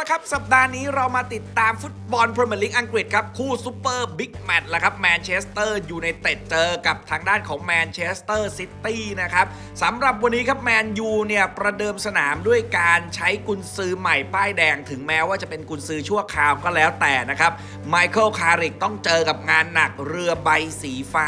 ละครับ สัปดาห์นี้เรามาติดตามฟุตบอลพรีเมียร์ลีกอังกฤษครับ คู่ซูเปอร์บิ๊กแมตช์ละครับแมนเชสเตอร์ยูไนเต็ดเจอกับทางด้านของแมนเชสเตอร์ซิตี้นะครับสำหรับวันนี้ครับแมนยูเนี่ย ประเดิมสนามด้วยการใช้กุนซือใหม่ป้ายแดง ถึงแม้ว่าจะเป็นกุนซือชั่วคราวก็แล้วแต่นะครับไมเคิลคาริกต้องเจอกับงานหนักเรือใบสีฟ้า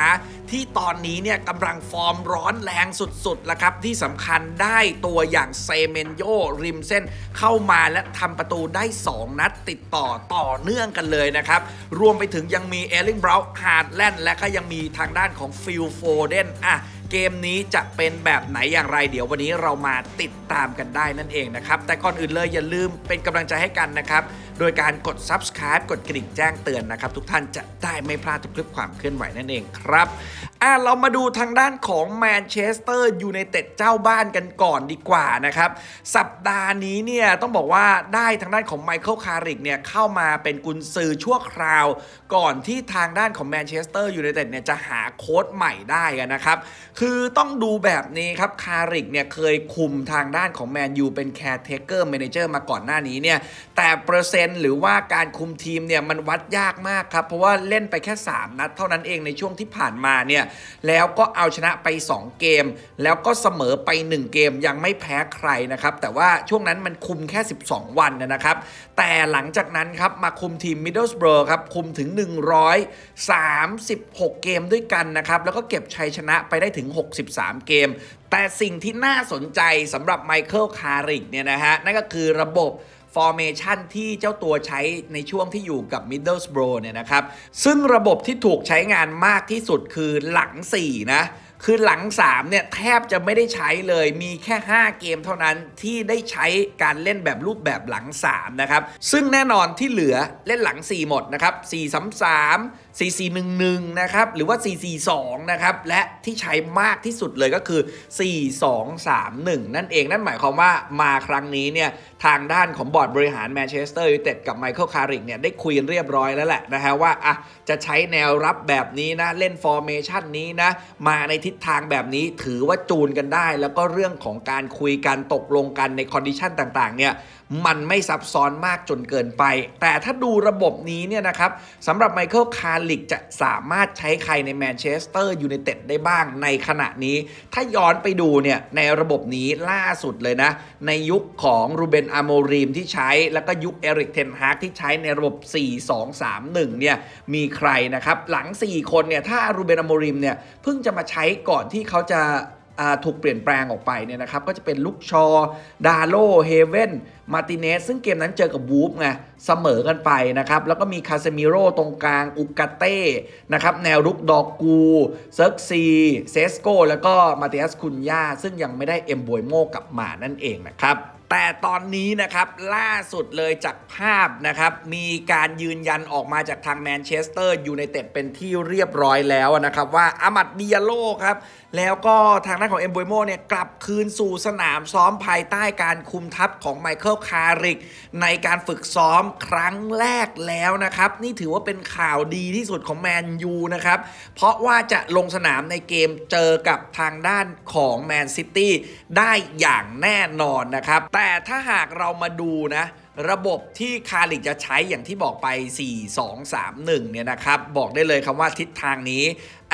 ที่ตอนนี้เนี่ยกำลังฟอร์มร้อนแรงสุดๆแล้วครับ ที่สำคัญได้ตัวอย่างเซเมนโยริมเส้นเข้ามาและทำประตูได้ 2 นัดติดต่อต่อเนื่องกันเลยนะครับ รวมไปถึงยังมีเอลิงบราวน์ฮาร์ดแลนด์และก็ยังมีทางด้านของฟิลโฟเดนอะเกมนี้จะเป็นแบบไหนอย่างไร เดี๋ยววันนี้เรามาติดตามกันได้นั่นเองนะครับ แต่ก่อนอื่นเลยอย่าลืมเป็นกำลังใจให้กันนะครับ โดยการกด subscribe กดกระดิ่งแจ้งเตือนนะครับ ทุกท่านจะได้ไม่พลาดทุกคลิปความเคลื่อนไหวนั่นเองครับอะเรามาดูทางด้านของแมนเชสเตอร์ยูไนเต็ดเจ้าบ้านกันก่อนดีกว่านะครับ สัปดาห์นี้เนี่ยต้องบอกว่าได้ทางด้านของไมเคิลคาริกเนี่ยเข้ามาเป็นกุนซือชั่วคราว ก่อนที่ทางด้านของแมนเชสเตอร์ยูไนเต็ดเนี่ยจะหาโค้ชใหม่ได้นะครับ คือต้องดูแบบนี้ครับคาริกเนี่ยเคยคุมทางด้านของแมนยูเป็นแคร์เทเกอร์แมเนเจอร์มาก่อนหน้านี้เนี่ยแต่เปอร์เซ็นต์หรือว่าการคุมทีมเนี่ยมันวัดยากมากครับ เพราะว่าเล่นไปแค่ 3 นัด เท่านั้นเองในช่วงที่ผ่านมาเนี่ยแล้วก็เอาชนะไป 2 เกม แล้วก็เสมอไป 1 เกมยังไม่แพ้ใครนะครับ แต่ว่าช่วงนั้นมันคุมแค่ 12 วันนะครับ แต่หลังจากนั้นครับมาคุมทีมมิดเดิลสเบิรอครับคุมถึง 136 เกมด้วยกันนะครับแล้วก็เก็บชัยชนะไปได้ถึง 63 เกม แต่สิ่งที่น่าสนใจสำหรับไมเคิลคาริกเนี่ยนะฮะนั่นก็คือระบบ ฟอร์เมชันที่เจ้าตัวใช้ในช่วงที่อยู่กับ Middlesbrough เนี่ยนะครับ ซึ่งระบบที่ถูกใช้งานมากที่สุดคือหลัง 4 นะ คือหลัง 3 เนี่ย แทบจะไม่ได้ใช้เลยมีแค่ 5 เกมเท่านั้นที่ได้ใช้การเล่นแบบรูปแบบหลัง 3 นะครับ ซึ่งแน่นอนที่เหลือเล่นหลัง 4 หมดนะครับ 4 3 3 4 4 1 1 นะครับ หรือว่า 4 4 2 นะครับ และที่ใช้มากที่สุดเลยก็คือ 4 2 3 1 นั่นเองนั่นหมายความว่ามาครั้งนี้เนี่ย ทางด้านของบอร์ดบริหารแมนเชสเตอร์ยูไนเต็ดกับไมเคิลคาริกเนี่ย ได้คุยกันเรียบร้อยแล้วแหละนะฮะว่าอะจะใช้แนวรับแบบนี้นะ เล่นฟอร์เมชันนี้นะ มาในทิศทางแบบนี้ถือว่าจูนกันได้ แล้วก็เรื่องของการคุยกันตกลงกันในคอนดิชันต่างๆเนี่ยมันไม่ซับซ้อนมากจนเกินไป แต่ถ้าดูระบบนี้เนี่ยนะครับสำหรับไมเคิลคาร์ลิกจะสามารถใช้ใครในแมนเชสเตอร์ยูไนเต็ดได้บ้างในขณะนี้ ถ้าย้อนไปดูเนี่ยในระบบนี้ล่าสุดเลยนะ ในยุคของรูเบนอาโมรีมที่ใช้ แล้วก็ยุคเอริกเทนฮากที่ใช้ในระบบ 4-2-3-1 เนี่ยมีใครนะครับ หลัง 4 คนเนี่ยถ้ารูเบนอาโมริมเนี่ยเพิ่งจะมาใช้ก่อนที่เขาจะถูกเปลี่ยนแปลงออกไปเนี่ยนะครับก็จะเป็นลุกชอ ดาโลเฮเวนมาติเนส ซึ่งเกมนั้นเจอกับวูฟไงเสมอกันไปนะครับ แล้วก็มีคาเซมิโร่ตรงกลาง อุกาเต้นะครับแนวรุกดอกกูเซิร์กซีเซสโกแล้วก็มาติอัสคุนยาซึ่งยังไม่ได้เอ็มบวยโมกลับมานั่นเองนะครับ แต่ตอนนี้นะครับล่าสุดเลยจากภาพนะครับมีการยืนยันออกมาจากทางแมนเชสเตอร์ยูไนเต็ดเป็นที่เรียบร้อยแล้วนะครับ ว่าอามัดดิยาโลครับ แล้วก็ทางด้านของเอมบยโมเนี่ยกลับคืนสู่สนามซ้อมภายใต้การคุมทัพของไมเคิลคาริก ในการฝึกซ้อมครั้งแรกแล้วนะครับ นี่ถือว่าเป็นข่าวดีที่สุดของแมนยูนะครับ เพราะว่าจะลงสนามในเกมเจอกับทางด้านของแมนซิตี้ได้อย่างแน่นอนนะครับแต่แต่ถ้าหากเรามาดูนะ ระบบที่คาริกจะใช้อย่างที่บอกไป 4 2 3 1 เนี่ยนะครับ บอกได้เลยคำว่าทิศทางนี้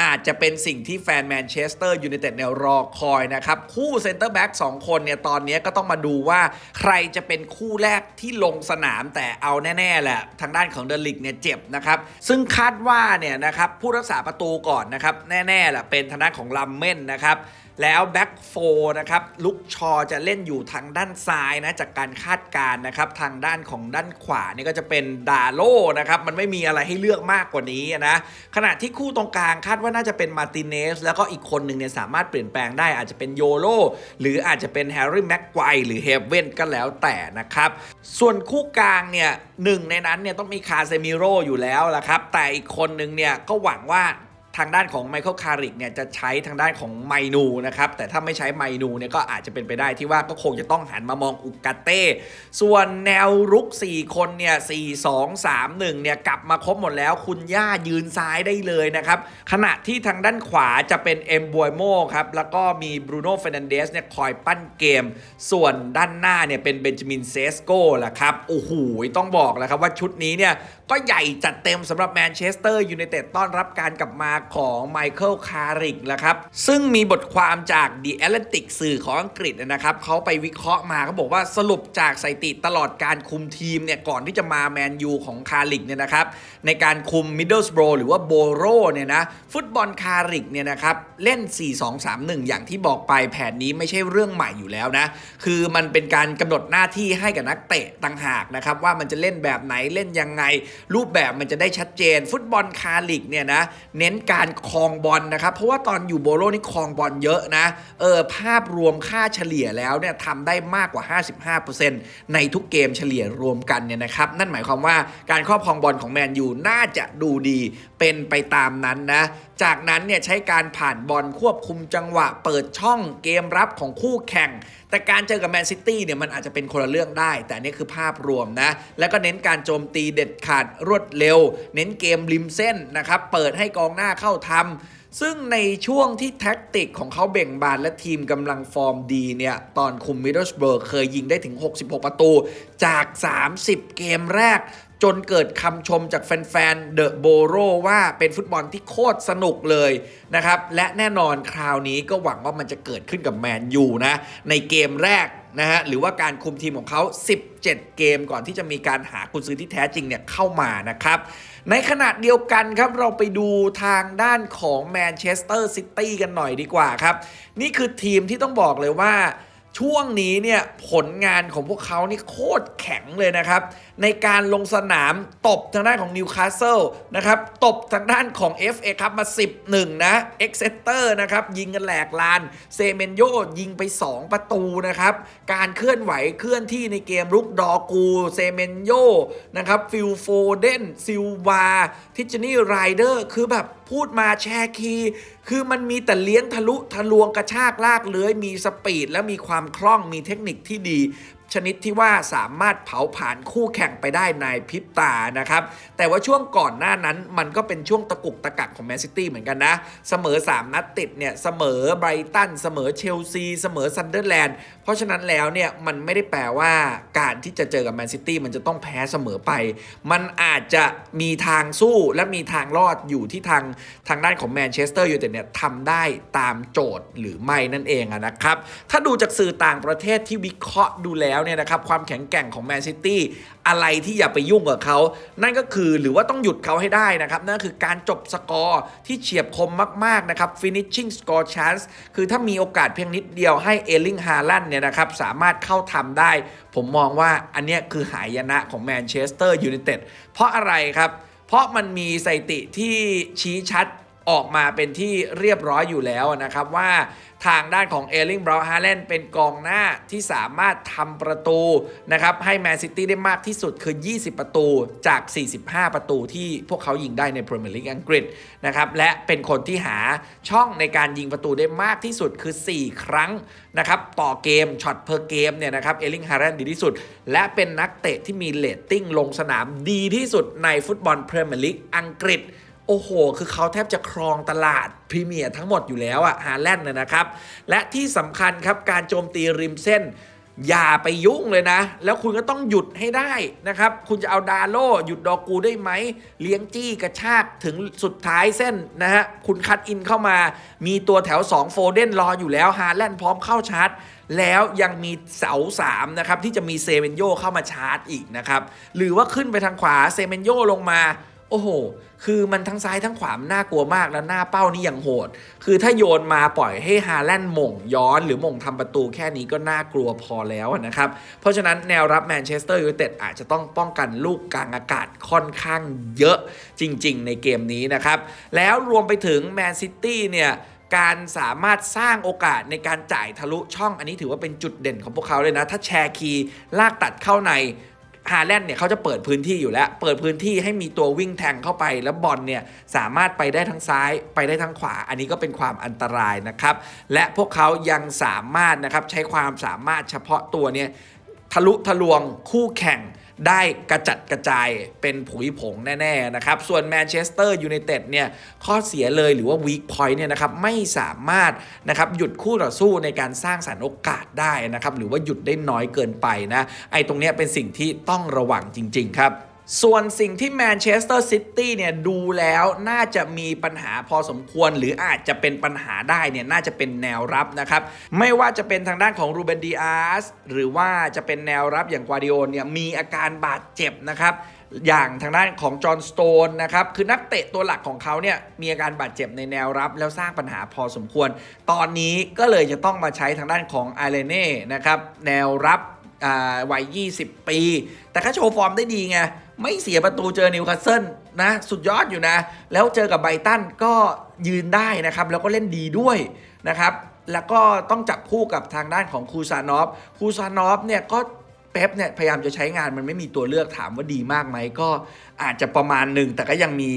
อาจจะเป็นสิ่งที่แฟนแมนเชสเตอร์ยูไนเต็ดเนี่ยรอคอยนะครับ คู่เซนเตอร์แบ็ก2คนเนี่ย ตอนนี้ก็ต้องมาดูว่าใครจะเป็นคู่แรกที่ลงสนามแต่เอาแน่ ๆ แหละ ทางด้านของเดลิกเนี่ยเจ็บนะครับ ซึ่งคาดว่าเนี่ยนะครับผู้รักษาประตูก่อนนะครับ แน่ๆแหละเป็นทางด้านของลัมเม่นนะครับแล้วแบ็กโฟนะครับลุกชอจะเล่นอยู่ทางด้านซ้ายนะจากการคาดการณ์นะครับทางด้านของด้านขวานี่ก็จะเป็นดาโลนะครับ มันไม่มีอะไรให้เลือกมากกว่านี้นะ ขณะที่คู่ตรงกลางคาดว่าน่าจะเป็นมาร์ติเนสแล้วก็อีกคนหนึ่งเนี่ยสามารถเปลี่ยนแปลงได้อาจจะเป็นโยโลหรืออาจจะเป็นแฮร์รี่แม็กไกวหรือเฮเว่นก็แล้วแต่นะครับ ส่วนคู่กลางเนี่ยหนึ่งในนั้นเนี่ยต้องมีคาเซมิโรอยู่แล้วละครับ แต่อีกคนหนึ่งเนี่ยก็หวังว่า ทางด้านของไมเคิลคาริกเนี่ยจะใช้ทางด้านของไมนูนะครับ แต่ถ้าไม่ใช้ไมนูเนี่ยก็อาจจะเป็นไปได้ที่ว่าก็คงจะต้องหันมามองอุกาเต้ ส่วนแนวรุก 4 คนเนี่ย4 2 3 1เนี่ยกลับมาครบหมดแล้วคุณย่ายืนซ้ายได้เลยนะครับ ขณะที่ทางด้านขวาจะเป็นเอ็มบวยโมครับ แล้วก็มีบรูโน่เฟรนันเดสเนี่ยคอยปั้นเกม ส่วนด้านหน้าเนี่ยเป็นเบนจามินเซสโก้แหละครับ โอ้โหต้องบอกแล้วครับว่าชุดนี้เนี่ยก็ใหญ่จัดเต็มสำหรับแมนเชสเตอร์ยูไนเต็ดต้อนรับการกลับมาของไมเคิลคาริกแล้วครับซึ่งมีบทความจาก The Atlantic สื่อของอังกฤษนะครับเขาไปวิเคราะห์มาเขาบอกว่าสรุปจากสถิติตลอดการคุมทีมเนี่ยก่อนที่จะมาแมนยูของคาริกเนี่ยนะครับในการคุมมิดเดิลสโบรหรือว่าโบโรเนี่ยนะฟุตบอลคาริกเนี่ยนะครับเล่น 4-2-3-1 อย่างที่บอกไปแผนนี้ไม่ใช่เรื่องใหม่อยู่แล้วนะคือมันเป็นการกำหนดหน้าที่ให้กับนักเตะต่างหากนะครับว่ามันจะเล่นแบบไหนเล่นยังไง รูปแบบมันจะได้ชัดเจน ฟุตบอลคาลิกเนี่ยนะเน้นการการคลองบอลนะครับ เพราะว่าตอนอยู่โบโลนี่คลองบอลเยอะนะเออภาพรวมค่าเฉลี่ยแล้วเนี่ยทำได้มากกว่า 55%ในทุกเกมเฉลี่ยรวมกันเนี่ยนะครับ นั่นหมายความว่าการครอบครองบอลของแมนยูน่าจะดูดีเป็นไปตามนั้นนะ จากนั้นเนี่ยใช้การผ่านบอลควบคุมจังหวะ เปิดช่องเกมรับของคู่แข่ง แต่การเจอกับแมนซิตี้เนี่ยมันอาจจะเป็นคนละเรื่องได้ แต่นี่คือภาพรวมนะ แล้วก็เน้นการโจมตีเด็ดขาดรวดเร็ว เน้นเกมริมเส้นนะครับ เปิดให้กองหน้าเข้าทำ ซึ่งในช่วงที่แท็กติกของเขาเบ่งบานและทีมกำลังฟอร์มดีเนี่ย ตอนคุมมิดเดิลสเบิร์กเคยยิงได้ถึง 66 ประตู จาก 30 เกมแรก จนเกิดคำชมจากแฟนๆเดอะโบโรว่าเป็นฟุตบอลที่โคตรสนุกเลยนะครับ และแน่นอนคราวนี้ก็หวังว่ามันจะเกิดขึ้นกับแมนยูนะ ในเกมแรก นะฮะหรือว่าการคุมทีมของเขา 17 เกมก่อนที่จะมีการหาคุณซื้อที่แท้จริงเนี่ยเข้ามานะครับในขณะเดียวกันครับเราไปดูทางด้านของแมนเชสเตอร์ซิตี้กันหน่อยดีกว่าครับ นี่คือทีมที่ต้องบอกเลยว่าช่วงนี้เนี่ยผลงานของพวกเขานี่โคตรแข็งเลยนะครับ ในการลงสนามตบทางด้านของนิวคาสเซิลนะครับตบทางด้านของ FA ครับมา 11 นะเอ็กเซเตอร์นะครับยิงกันแหลกลานเซเมนโยยิงไป 2 ประตูนะครับการเคลื่อนไหวเคลื่อนที่ในเกมรุกดอกูเซเมนโยนะครับฟิลโฟเดนซิลวาทิจนี่ไรเดอร์คือแบบพูดมาแชร์คีย์คือมันมีแต่เลี้ยงทะลุทะลวงกระชากลากเลื้อยมีสปีดและมีความคล่องมีเทคนิคที่ดี ชนิดที่ว่าสามารถเผาผ่านคู่แข่งไปได้ในพริบตานะครับ แต่ว่าช่วงก่อนหน้านั้นมันก็เป็นช่วงตะกุกตะกักของแมนซิตี้เหมือนกันนะ เสมอ 3 นัดติดเนี่ย เสมอไบรตัน เสมอเชลซี เสมอซันเดอร์แลนด์ เพราะฉะนั้นแล้วเนี่ย มันไม่ได้แปลว่าการที่จะเจอกับแมนซิตี้มันจะต้องแพ้เสมอไป มันอาจจะมีทางสู้และมีทางรอดอยู่ที่ทางทางด้านของแมนเชสเตอร์ยูไนเต็ดเนี่ยทำได้ตามโจทย์หรือไม่นั่นเองนะครับ ถ้าดูจากสื่อต่างประเทศที่วิเคราะห์ดูแล้วเนี่ยนะครับความแข็งแกร่งของแมนซิตี้อะไรที่อย่าไปยุ่งกับเขานั่นก็คือหรือว่าต้องหยุดเขาให้ได้นะครับนั่นคือการจบสกอร์ที่เฉียบคมมากๆนะครับ finishing score chance คือถ้ามีโอกาสเพียงนิดเดียวให้เอลิงฮาลันเนี่ยนะครับสามารถเข้าทำได้ ผมมองว่าอันนี้คือหายนะของแมนเชสเตอร์ยูไนเต็ดเพราะอะไรครับ เพราะมันมีสถิติที่ชี้ชัด ออกมาเป็นที่เรียบร้อยอยู่แล้วนะครับว่าทางด้านของเอลิงบราวฮาเลนด์เป็นกองหน้าที่สามารถทำประตูนะครับให้แมนซิตี้ได้มากที่สุดคือ 20 ประตูจาก 45 ประตูที่พวกเขายิงได้ในพรีเมียร์ลีกอังกฤษนะครับและเป็นคนที่หาช่องในการยิงประตูได้มากที่สุดคือ 4 ครั้งนะครับต่อเกมช็อตเพอร์เกมเนี่ยนะครับเอลิงฮาเลนด์ดีที่สุด และเป็นนักเตะที่มีเลตติ้งลงสนามดีที่สุดในฟุตบอลพรีเมียร์ลีกอังกฤษ โอ้โห คือเขาแทบจะครองตลาดพรีเมียร์ทั้งหมดอยู่แล้วอะฮาแลนด์นะนะครับ และที่สำคัญครับการโจมตีริมเส้น อย่าไปยุ่งเลยนะ แล้วคุณก็ต้องหยุดให้ได้นะครับ คุณจะเอาดาโลหยุดดอกูได้ไหม เลี้ยงจี้กระชากถึงสุดท้ายเส้นนะฮะ คุณคัดอินเข้ามา มีตัวแถว 2 โฟเดนรออยู่แล้วฮาแลนด์พร้อมเข้าชาร์จแล้วยังมีเสา3นะครับที่จะมีเซเมนโยเข้ามาชาร์จอีกนะครับ หรือว่าขึ้นไปทางขวาเซเมนโยลงมา โอ้โห คือมันทั้งซ้ายทั้งขวามันน่ากลัวมากแล้วหน้าเป้านี่ยังโหด คือถ้าโยนมาปล่อยให้ฮาแลนด์ม่งย้อนหรือม่งทำประตูแค่นี้ก็น่ากลัวพอแล้วนะครับ เพราะฉะนั้นแนวรับแมนเชสเตอร์ยูไนเต็ดอาจจะต้องป้องกันลูกกลางอากาศค่อนข้างเยอะจริง ๆ ในเกมนี้นะครับ แล้วรวมไปถึงแมนซิตี้เนี่ยการสามารถสร้างโอกาสในการจ่ายทะลุช่องอันนี้ถือว่าเป็นจุดเด่นของพวกเขาเลยนะ ถ้าแชร์คีย์ลากตัดเข้าใน ฮาแลนด์เนี่ยเขาจะเปิดพื้นที่อยู่แล้ว เปิดพื้นที่ให้มีตัววิ่งแทงเข้าไป แล้วบอลเนี่ยสามารถไปได้ทั้งซ้ายไปได้ทั้งขวา อันนี้ก็เป็นความอันตรายนะครับ และพวกเขายังสามารถนะครับใช้ความสามารถเฉพาะตัวเนี่ยทะลุทะลวงคู่แข่ง ได้กระจัดกระจายเป็นผุยผงแน่ๆนะครับ ส่วนแมนเชสเตอร์ยูไนเต็ดเนี่ยข้อเสียเลยหรือว่าวีคพอยต์เนี่ยนะครับไม่สามารถนะครับหยุดคู่ต่อสู้ในการสร้างสรรค์โอกาสได้นะครับหรือว่าหยุดได้น้อยเกินไปนะไอ้ตรงเนี้ยเป็นสิ่งที่ต้องระวังจริง ๆ ครับ ส่วนสิ่งที่แมนเชสเตอร์ซิตี้เนี่ยดูแล้วน่าจะมีปัญหาพอสมควร หรืออาจจะเป็นปัญหาได้เนี่ยน่าจะเป็นแนวรับนะครับ ไม่ว่าจะเป็นทางด้านของรูเบนดีอาสหรือว่าจะเป็นแนวรับอย่างกวาดิโอเนี่ยมีอาการบาดเจ็บนะครับอย่างทางด้านของจอห์นสโตนนะครับ คือนักเตะตัวหลักของเขาเนี่ยมีอาการบาดเจ็บในแนวรับ แล้วสร้างปัญหาพอสมควร ตอนนี้ก็เลยจะต้องมาใช้ทางด้านของไอเลเน่นะครับ แนวรับวัย 20 ปี แต่ก็โชว์ฟอร์มได้ดีไง ไม่เสียประตูเจอนิวคาสเซิลนะ สุดยอดอยู่นะ แล้วเจอกับไบตันก็ยืนได้นะครับ แล้วก็เล่นดีด้วยนะครับ แล้วก็ต้องจับคู่กับทางด้านของคูซานอฟคูซานอฟเนี่ยก็ เป๊ปเนี่ยพยายามจะใช้งานมันไม่มีตัวเลือกถามว่าดีมากไหมก็อาจจะประมาณหนึ่ง แต่ก็ยังมี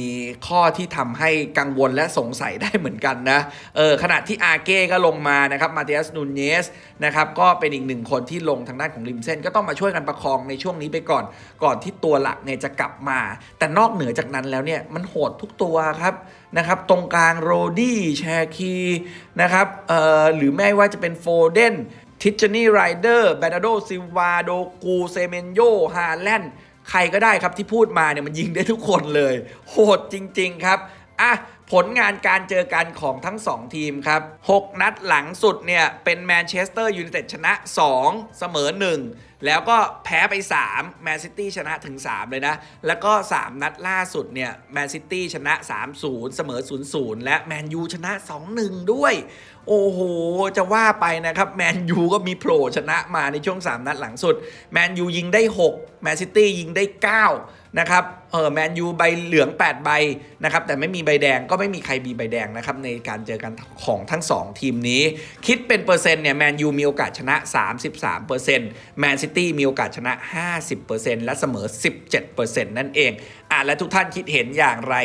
ข้อที่ทำให้กังวลและสงสัยได้เหมือนกันนะเออขณะที่อาเก้ก็ลงมานะครับมาเตียสนูเนสนะครับก็เป็นอีกหนึ่งคนที่ลงทางด้านของริมเส้น ก็ต้องมาช่วยกันประคองในช่วงนี้ไปก่อน ก่อนที่ตัวหลักเนี่ยจะกลับมา แต่นอกเหนือจากนั้นแล้วเนี่ยมันโหดทุกตัวครับนะครับตรงกลางโรดี้แชคีนะครับเอ่อหรือไม่ว่าจะเป็นโฟเดน ทิชนี่ไรเดอร์แบนาโดซิวาโดกูเซเมนโยฮาแลนด์ใครก็ได้ครับที่พูดมาเนี่ยมันยิงได้ทุกคนเลย โหดจริง ๆ ครับ อะ ผลงานการเจอกันของทั้ง 2 ทีมครับ 6 นัดหลังสุดเนี่ย เป็นแมนเชสเตอร์ยูไนเต็ดชนะ 2 เสมอ 1 แล้วก็แพ้ไป 3 แมนซิตี้ชนะถึง 3 เลยนะ แล้วก็ 3 นัดล่าสุดเนี่ยแมนซิตี้ชนะ 3-0 เสมอ 0-0 และแมนยูชนะ 2-1 ด้วย โอ้โห จะว่าไปนะครับ แมนยูก็มีโผล่ชนะมาในช่วง 3 นัดหลังสุด แมนยูยิงได้ 6 แมนซิตี้ยิงได้ 9 นะครับเออแมนยูใบเหลือง 8 ใบนะครับแต่ไม่มีใบแดงก็ไม่มีใครมีใบแดงนะครับในการเจอกันของทั้ง 2 ทีมนี้ คิดเป็นเปอร์เซ็นต์เนี่ยแมนยูมีโอกาสชนะ 33%แมนซิตี้มีโอกาสชนะ 50%และเสมอ 17%นั่นเองอะและทุกท่านคิดเห็นอย่างไร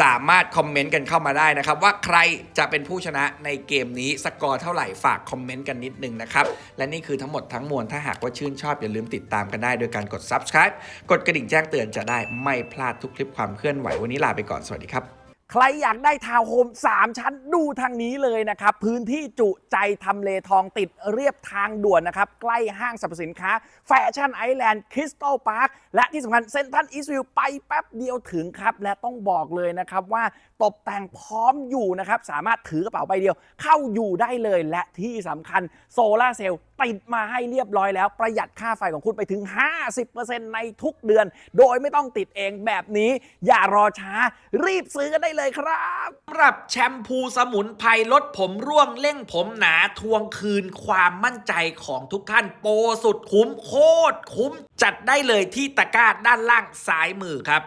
สามารถคอมเมนต์กันเข้ามาได้นะครับ ว่าใครจะเป็นผู้ชนะในเกมนี้สกอร์เท่าไหร่ฝากคอมเมนต์กันนิดนึงนะครับ และนี่คือทั้งหมดทั้งมวลถ้าหากว่าชื่นชอบอย่าลืมติดตามกันได้โดยการกด subscribe กดกระดิ่งแจ้งเตือนจะได้ไม่พลาดทุกคลิปความเคลื่อนไหววันนี้ลาไปก่อนสวัสดีครับ ใครอยากได้ทาวน์โฮม3 ชั้นดูทางนี้เลยนะครับ พื้นที่จุใจทำเลทองติดเรียบทางด่วนนะครับ ใกล้ห้างสรรพสินค้า แฟชั่นไอแลนด์คริสตัลพาร์คและที่สำคัญเซ็นทรัลอีสต์วิลไปแป๊บเดียวถึงครับ และต้องบอกเลยนะครับว่า ตกแต่งพร้อมอยู่นะครับ สามารถถือกระเป๋าใบเดียว เข้าอยู่ได้เลยและที่สำคัญโซลาเซลล์ติดมาให้เรียบร้อยแล้ว ประหยัดค่าไฟของคุณไปถึง 50%ในทุกเดือน โดยไม่ต้องติดเองแบบนี้ อย่ารอช้ารีบซื้อกันได้เลยครับสำหรับแชมพูสมุนไพรลดผมร่วงเร่งผมหนาทวงคืนความมั่นใจของทุกท่านโปรสุดคุ้มโคตรคุ้ม จัดได้เลยที่ตะกร้าด้านล่างซ้ายมือครับ